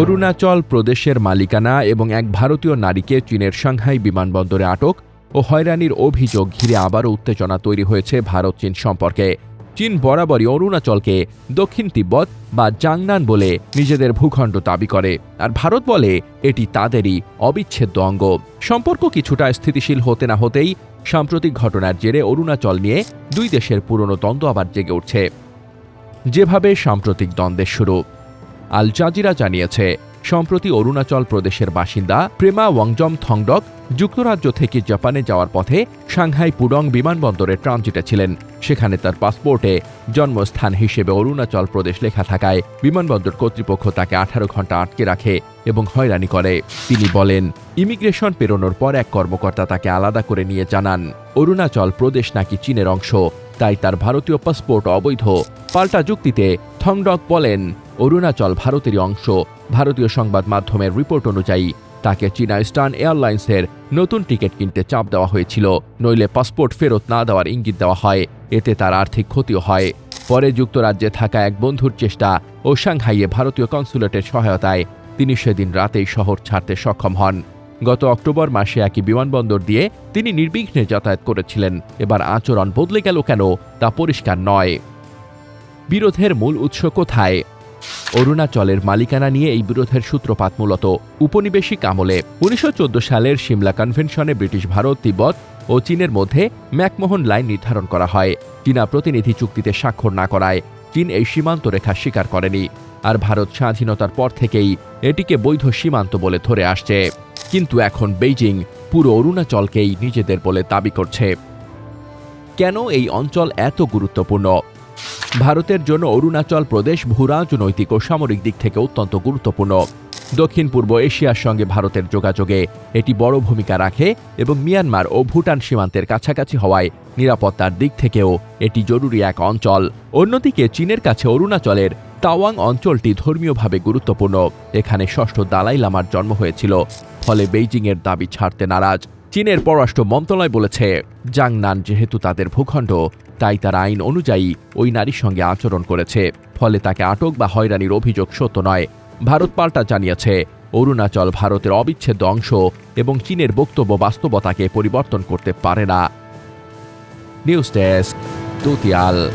অরুণাচল প্রদেশের মালিকানা এবং এক ভারতীয় নারীকে চীনের সাংহাই বিমানবন্দরে আটক ও হয়রানির অভিযোগ ঘিরে আবারও উত্তেজনা তৈরি হয়েছে ভারত চীন সম্পর্কে। চীন বরাবরই অরুণাচলকে দক্ষিণ তিব্বত বা জাংনান বলে নিজেদের ভূখণ্ড দাবি করে। আর ভারত বলে এটি তাদেরই অবিচ্ছেদ্য অঙ্গ। সম্পর্ক কিছুটা স্থিতিশীল হতে না হতেই সাম্প্রতিক ঘটনার জেরে অরুণাচল নিয়ে দুই দেশের পুরনো দ্বন্দ্ব আবার জেগে উঠছে। যেভাবে সাম্প্রতিক দ্বন্দ্বের শুরু। আল জাজিরা জানিয়েছে, সম্প্রতি অরুণাচল প্রদেশের বাসিন্দা প্রেমা ওয়াংজম থংডক যুক্তরাজ্য থেকে জাপানে যাওয়ার পথে সাংহাই পুডং বিমানবন্দরে ট্রানজিটে ছিলেন। সেখানে তার পাসপোর্টে জন্মস্থান হিসেবে অরুণাচল প্রদেশ লেখা থাকায় বিমানবন্দর কর্তৃপক্ষ তাকে আঠারো ঘণ্টা আটকে রাখে এবং হয়রানি করে। তিনি বলেন, ইমিগ্রেশন পেরোনোর পর এক কর্মকর্তা তাকে আলাদা করে নিয়ে জানান, অরুণাচল প্রদেশ নাকি চীনের অংশ, তাই তার ভারতীয় পাসপোর্ট অবৈধ। পাল্টা যুক্তিতে থংডক বলেন অরুণাচল ভারতেরই অংশ। ভারতীয় সংবাদ মাধ্যমের রিপোর্ট অনুযায়ী, তাকে চীনা স্টার্ন এয়ারলাইন্সের নতুন টিকিট কিনতে চাপ দেওয়া হয়েছিল। নইলে পাসপোর্ট ফেরত না দেওয়ার ইঙ্গিত দেওয়া হয়। এতে তার আর্থিক ক্ষতিও হয়। পরে যুক্তরাজ্যে থাকা এক বন্ধুর চেষ্টা ও সাংহাইয়ে ভারতীয় কনসুলেটের সহায়তায় তিনি সেদিন রাতেই শহর ছাড়তে সক্ষম হন। গত অক্টোবর মাসে একই বিমানবন্দর দিয়ে তিনি নির্বিঘ্নে যাতায়াত করেছিলেন। এবার আচরণ বদলে গেল কেন তা পরিষ্কার নয়। বিরোধের মূল উৎস কোথায়? অরুণাচলের মালিকানা নিয়ে এই বিরোধের সূত্রপাত মূলত। উপনিবেশিক আমলে উনিশশো চোদ্দ সালের সিমলা কনভেনশনে ব্রিটিশ ভারত, তিব্বত ও চীনের মধ্যে ম্যাকমোহন লাইন নির্ধারণ করা হয়। চীনা প্রতিনিধি চুক্তিতে স্বাক্ষর না করায় চীন এই সীমান্ত রেখা স্বীকার করেনি। আর ভারত স্বাধীনতার পর থেকেই এটিকে বৈধ সীমান্ত বলে ধরে আসছে। কিন্তু এখন বেইজিং পুরো অরুণাচলকেই নিজেদের বলে দাবি করছে। কেন এই অঞ্চল এত গুরুত্বপূর্ণ? ভারতের জন্য অরুণাচল প্রদেশ ভূরাজনৈতিক ও সামরিক দিক থেকে অত্যন্ত গুরুত্বপূর্ণ। দক্ষিণ পূর্ব এশিয়ার সঙ্গে ভারতের যোগাযোগে এটি বড় ভূমিকা রাখে এবং মিয়ানমার ও ভুটান সীমান্তের কাছাকাছি হওয়ায় নিরাপত্তার দিক থেকেও এটি জরুরি এক অঞ্চল। অন্যদিকে চীনের কাছে অরুণাচলের তাওয়াং অঞ্চলটি ধর্মীয়ভাবে গুরুত্বপূর্ণ। এখানে ষষ্ঠ দালাই লামার জন্ম হয়েছিল, ফলে বেইজিংয়ের দাবি ছাড়তে নারাজ। চীনের পররাষ্ট্র মন্ত্রণালয় বলেছে, জাংনান যেহেতু তাদের ভূখণ্ড, তাই তার আইন অনুযায়ী ওই নারীর সঙ্গে আচরণ করেছে। ফলে তাকে আটক বা হয়রানির অভিযোগ সত্য নয়। ভারত পাল্টা জানিয়েছে, অরুণাচল ভারতের অবিচ্ছেদ্য অংশ এবং চীনের বক্তব্য বাস্তবতাকে পরিবর্তন করতে পারে না। News desk, দুতিয়াল।